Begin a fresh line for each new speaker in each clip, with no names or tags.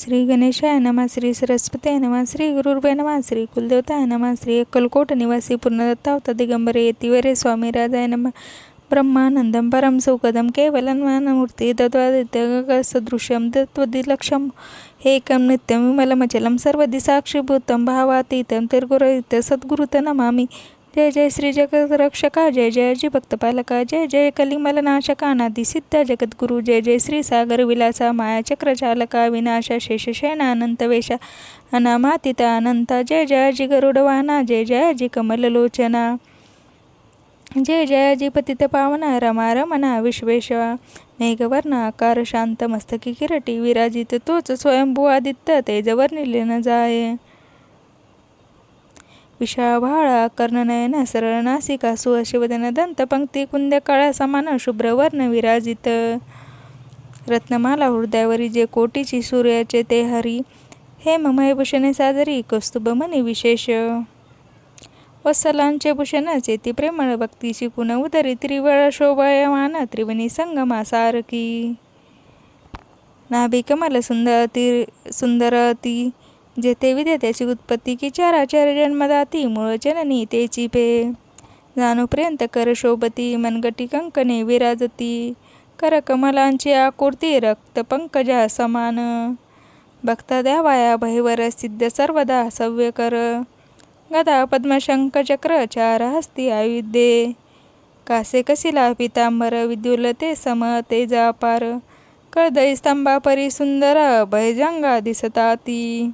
श्री गणेशाय नमा श्री सरस्वती नमा श्री गुरुर्वे नमा श्री कुलदेवताय नमा श्री अक्कलकोट निवासी पूर्णदत्तावता दिगंबरे येतिवरे स्वामी राधाय नमा. ब्रह्मानंदं परं सुखदं केवलन्मानमूर्ति तद्वादित्य सदृश्यं तत्वदिलक्षं हेकं नित्यं विमलमचलं सर्वदिसाक्षिभूतं भावातीतं तिर्गुरहितं सद्गुरुत नमामि जय जय श्री जगरक्षका जय जय जी भक्तपालका जय जय कलिमलनाशका नादी सिद्ध जगद्गुरु जय जय श्री सागर विलासा माया चक्रचालका विनाशा शेषशयना अनंत वेशा अनामातिता अनंता जय जय जी गरुडवाना जय जय जी कमललोचना जय जय जी पतित पावना रमा रमना विश्वेशा मेघवर्ण आकार शांत मस्तकी किरटी विराजित तोच स्वयंभू आदित्य तेजवर्णिले न जाय। विशाभाळा कर्णनयन सरळ नासिका सुहशिवदन दंत पंक्ती कुंद काळा समान शुभ्रवर्ण विराजित. रत्नमाला हृदयावरी जे कोटीची सूर्याचे ते हरी. हे ममयभूषणे सादरी कौस्तुभमणी विशेष. वत्सलांचे भूषणाचे ती प्रेमळ भक्तीची पुन उदरी त्रिवळ शोभायमान त्रिवणी संगमा सारकी. नाभी सुंदर ती सुंदर ती. जेथे विद्यात्याची उत्पत्ती की चाराचार जन्मदाती मूळ जननी तेची पे. जाणूपर्यंत कर शोभती मनगटी कंकणे विराजती. कर कमलांची आकृती रक्त पंकजा समान. भक्ता द्यावाया भयवर सिद्ध सर्वदा सव्य कर. गदा पद्मशंख चक्र चार हस्ती आयुधे कासे कसिला पितांबर विद्युलते सम ते जापार कळदई स्तंभा परी सुंदर भयजंगा दिसता ती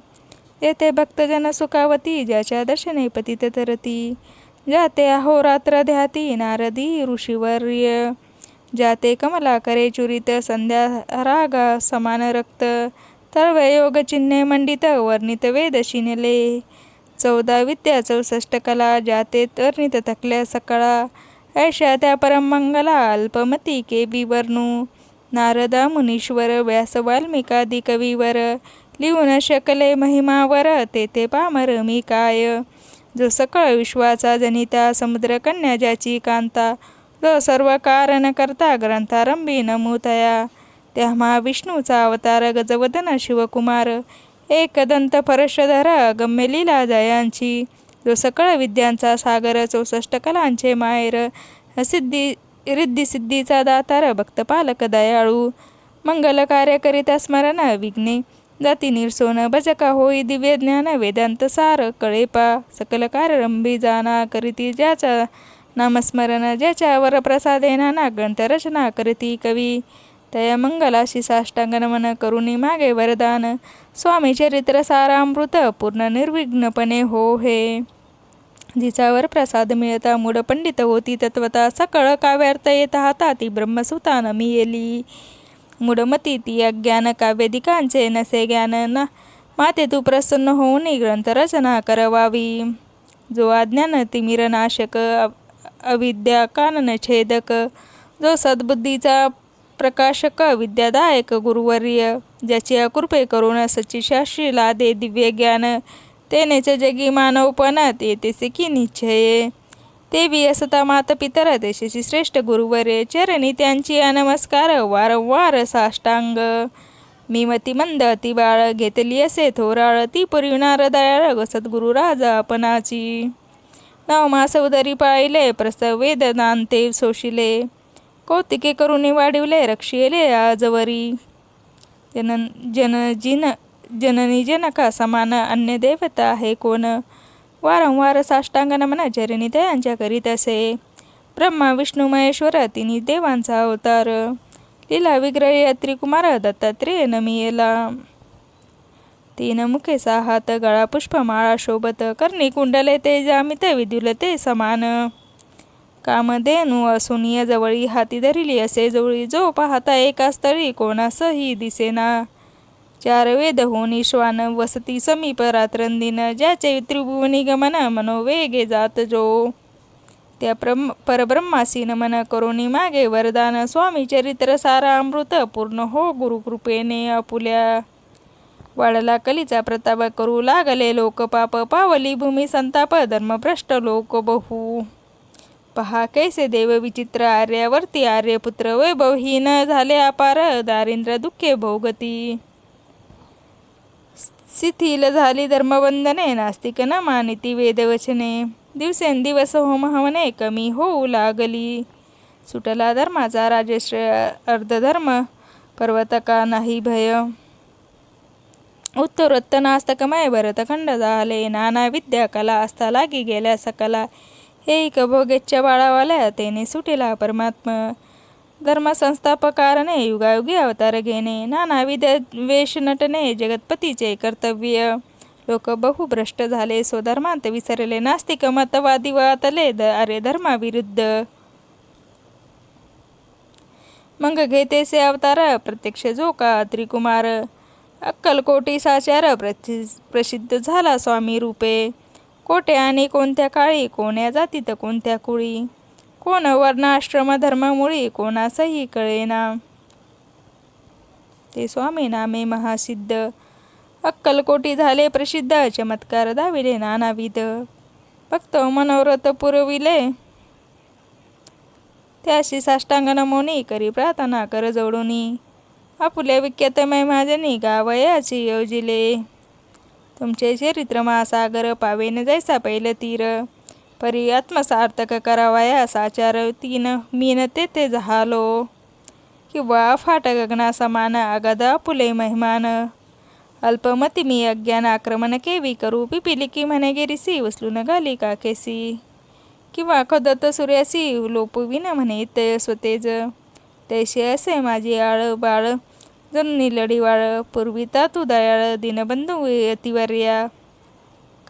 येथे भक्तजन सुखावती ज्याच्या दर्शने पतित तरती. जाते अहोरात्र ध्याती नारदी ऋषीवर्य. जाते कमला करे चुरित संध्या रागा समान रक्त. तळवे योग चिन्हे मंडित वर्णित वेद शिनले चौदा विद्या चौसष्ट कला जाते वर्णित थकल्या सकळा. ऐशा त्या परमंगला अल्पमती के विवर्णू नारदा मुनीश्वर व्यास वाल्मिकादी कवीवर लिहून शकले महिमावर तेथे पामर मी काय? जो सकळ विश्वाचा जनिता समुद्र कन्या ज्याची कांता जो सर्व कारण करता ग्रंथारंभी नमुतया त्या महाविष्णूचा अवतार गजवदन शिवकुमार एकदंत परशधर गम्य लीला जयांची जो सकळ विद्यांचा सागर चौसष्ट कलांचे मायर सिद्धी रिद्धिसिद्धीचा दातार भक्तपालक दयाळू मंगल कार्य करीत स्मरण विघ्ने जाती निर्सोन भजका होई दिव्य ज्ञान वेदांत सार कळेपा. सकल कारंभी जाना करीती ज्याचा नामस्मरण ज्याच्या वर प्रसादे नाना ग्रंथरचना करीती कवी. तया मंगलाशी साष्टांग नमन करुणी मागे वरदान. स्वामी चरित्र सारामृत पूर्ण निर्विघ्नपणे हो हे जिचावर प्रसाद मिळता मूळ पंडित होती तत्वता सकळ काव्यार्थ येत हाताती ब्रह्मसुता नमी येली मूढमती ती वेदिकांचे नसे ज्ञान ना माते तू प्रसन्न होऊन ग्रंथ रचना करवावी. जो अज्ञान तिमिरनाशक अविद्या कानन छेदक जो सद्बुद्धीचा प्रकाशक विद्यादायक गुरुवर्य ज्याची अकृपे करून सची शास्त्री लादे दिव्य ज्ञान तेनेच जगी मानवपणात येते की निश्चये. देवी असता मात पितर देशाची श्रेष्ठ गुरुवरे चरणी त्यांची नमस्कार वारंवार साष्टांग. मी मती मंद ती बाळ घेतली असे थोराळ ती पुरविणार दयाळ सद्गुरु राजा आपणाची. नवमास उदरी पाळिले प्रसव वेदनांते सोशिले. कौतिके करुणी वाढिवले रक्षिले आजवरी जन जन जिन जननी जनका समान अन्य देवता आहे कोण? वारंवार साष्टांग नमन चरणी दयांच्या करीत असे. ब्रह्मा विष्णू महेश्वर तिन्ही देवांचा अवतार. लीला विग्रही त्रिकुमार दत्तात्रेय नमियेला. तीन मुखे साहात गळा पुष्पमाळा शोभत कर्णी कुंडले ते जामित विद्युलते समान. कामधेनू असून या जवळी हाती धरिली असे जवळी जो पाहता एका स्थळी कोणासही दिसेना. चार वेद होनी श्वान वसती समीप रात्रंदिन ज्याचे त्रिभुवनी गमन मनोवेगे जात जो. त्या प्रम परब्रह्मासी नमन करोनी मागे वरदान स्वामी चरित्र सारा अमृत पूर्ण हो गुरुकृपेने अपुल्या वाढला कलीचा प्रताप करू लागले लोक पाप पावली भूमी संताप धर्मभ्रष्ट लोक बहु. पहा कैसे देव विचित्र आर्यावर्ती आर्यपुत्र वैभवहीन झाले अपार दारिंद्र दुःखे भोगती. शिथिल झाली धर्मबंधने नास्तिक न मानिती वेदवचने. दिवसेंदिवस होम हवने कमी होऊ लागली. सुटला धर्माचा राजेश अर्धधर्म पर्वतका नाही भय. उत्तरोत्त नास्तकमय भरतखंड झाले. नाना विद्या कला असता लागी गेल्या सकला. हे एक भोगेच्या बाळावाल्या तेने सुटेला परमात्मा. धर्मसंस्थापकारणे युगायुगी अवतार घेणे नानाविध वेश नटणे जगतपतीचे कर्तव्य. लोक बहुभ्रष्ट झाले स्वधर्मांत विसरले नास्तिक मतवादी वातले द अरे धर्माविरुद्ध. मग घेतेसे अवतार प्रत्यक्ष जो का त्रिकुमार अक्कलकोटी साचार प्रति प्रसिद्ध झाला स्वामी रूपे. कोटे आणि कोणत्या काळी कोण्या जातीत कोणत्या कुळी? कोण वर्णाश्रम धर्मामुळे कोणासही कळेना. ते स्वामी नामे महासिद्ध. अक्कलकोटी झाले प्रसिद्ध चमत्कार दाविले नानाविध. फक्त मनोरथ पुरविले. त्याशी साष्टांग नमोनी करी प्रार्थना कर जोडूनी. आपुल्या विख्यात महाजनी गावयाची योजिले. तुमचे चरित्र महासागर पावेन जैसा पहिलं तीर परी आत्मसार्थक करावया साचार तीन मीन तेथे झालो. किंवा फाट गगना समान अगद पुले महिमान. अल्पमती मी अज्ञान आक्रमण केवी करू पिपिली की म्हणे गेरीसी उचलून घाली काकेसी किंवा खदत सूर्यासी लोपविन म्हणे ते स्वतेज. तैसे असे माझी आळ बाळ जननी लढीवाळ पूर्विता तू दयाळ दिनबंधू अतिवर्या.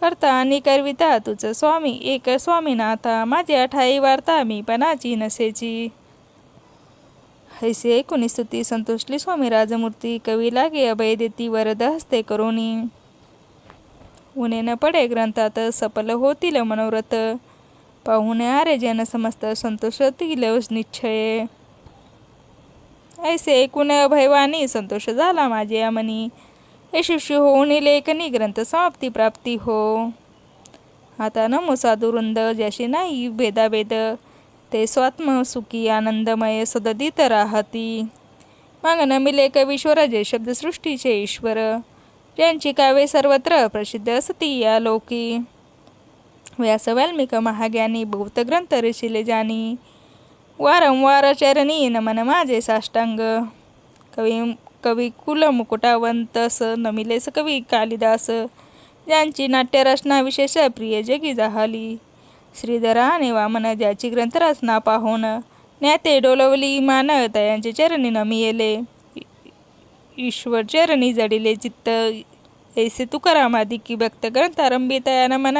करता आणि करविता तुझं स्वामी एक स्वामीनाथा माझ्या ठाई वार्ता मी पणाची नसेची. हैसे ऐकून स्तुती संतोषली स्वामी राजमूर्ती कवी लागे अभय देती वरद हस्ते करोनी. उणे न पडे ग्रंथात सफल होतील मनोरथ पाहुणे आरे जन समस्त संतोषतील निश्चय. ऐसे ऐकून अभयवानी संतोष झाला माझे अमनी यशस्वी होऊन लेखनी ग्रंथ समाप्ती प्राप्ती हो। आता मुसादुरुंद ज्याशी नाही भेदाभेद ते स्वात्म सुखी आनंदमय सददित राहती। मग नमिले कवीश्वर जे शब्दसृष्टीचे ईश्वर ज्यांची काव्ये सर्वत्र प्रसिद्ध असती या लोकी। व्यास वाल्मिक महाज्ञानी बहुत ग्रंथ रचिले जानी। वारंवार चरणी नमन माझे साष्टांग। कवी कवी कुल मुकुटावंतस नमिलेस कवी कालिदास ज्यांची नाट्यरचना विशेष प्रिय जगी जाहली श्रीधरा आणि वामन ज्याची ग्रंथरचना पाहून ज्ञाते डोलवली मान तयांचे चरणी नमियेले. ईश्वर चरणी जडिले चित्त ऐसे तुकारामादी की भक्त ग्रंथारंभी तया नमन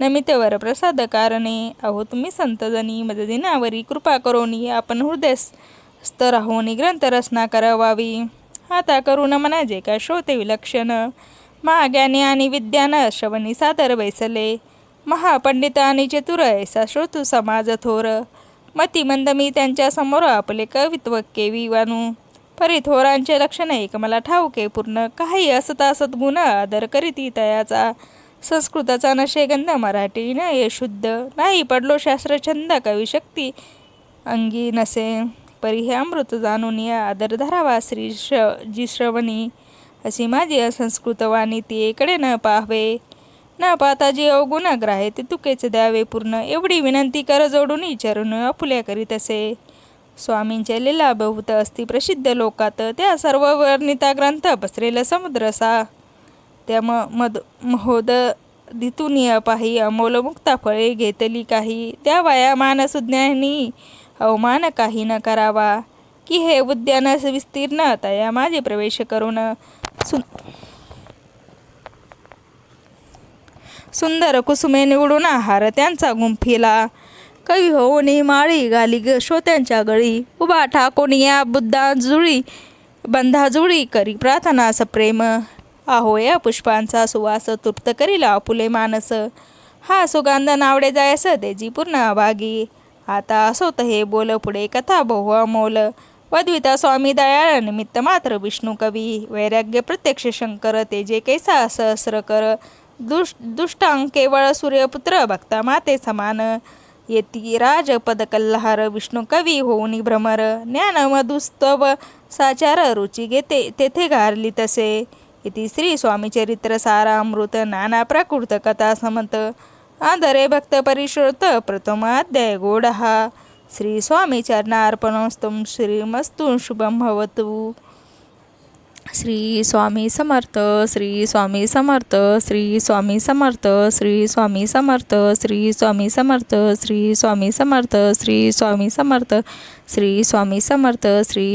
नमित वर प्रसाद कारणे. अहो तुम्ही संतजनी मददिनावरी कृपा करोनी आपण हृदय स्तर होणी ग्रंथ रचना करावावी. आता करुण म्हणाजे का काय श्रोते विलक्षण. महाज्ञानी आणि विद्यान श्रवणी सादर बैसले. महापंडित आणि चतुर ऐसा श्रोतू समाज थोर. मती मंद मी त्यांच्यासमोर आपले कवित्व केवी वानू. परी थोरांचे लक्षण एक मला ठाऊके पूर्ण. काही असता सद्गुण आदर करीती तयाचा संस्कृताचा नशेगंध मराठी न ये शुद्ध. नाही पडलो शास्त्रछंद कवी शक्ती अंगी नसे. परी हे अमृत जाणून या आदर धरावा श्री श्र जी श्रवणी अशी माझी असंस्कृत वाणी ती एकडे न पाहावे. न पाहता जे अवगुण आहे ते तुकेच द्यावे पूर्ण. एवढी विनंती कर जोडून विचारून अपुल्या करीत असे. स्वामींचे लिला बहुत असती प्रसिद्ध लोकात त्या सर्व वर्णिता ग्रंथ पसरेल समुद्रसा त्या म मद महोद धितून पाही अमोल मुक्ता फळे घेतली काही. त्या वाया मानसुज्ञानी अवमान काही न करावा की हे उद्यान विस्तीर्ण तया माझे प्रवेश करून सुन सुंदर कुसुमे निवडून आहार त्यांचा गुंफिला कवी होऊनी माळी गाली ग श्रोत्यांच्या गळी उभा ठाकून या बुद्धा जुळी बंधा जुळी करी प्रार्थना सप्रेम आहो या पुष्पांचा सुवास तृप्त करील आपुले मानस हा सुगंध नावडे जायस तेजी पूर्ण भागी आता असोत हे बोल पुढे कथा बहु अमोल. वद्विता स्वामी दयाळ निमित्त मात्र विष्णू कवी. वैराग्य प्रत्यक्ष शंकर ते जे कैसा सहस्र कर. दुष दुष्टांग केवळ सूर्यपुत्र भक्ता माते समान. येती राजपद कल्हार विष्णू कवी होऊनी भ्रमर. ज्ञान मधुस्तव साचार रुची घेते तेथे घारली तसे. येती श्री स्वामी चरित्र सारामृत नाना प्राकृत कथा समत. आदरे भक्त परिश्रुत प्रथमाध्याय गोडः श्री स्वामी चरणार्पणोस्तुम श्रीमस्तु शुभम भवतु. श्री स्वामी समर्थ श्री स्वामी समर्थ श्री स्वामी समर्थ श्री स्वामी समर्थ श्री स्वामी समर्थ श्री स्वामी समर्थ श्री स्वामी समर्थ श्री स्वामी समर्थ श्री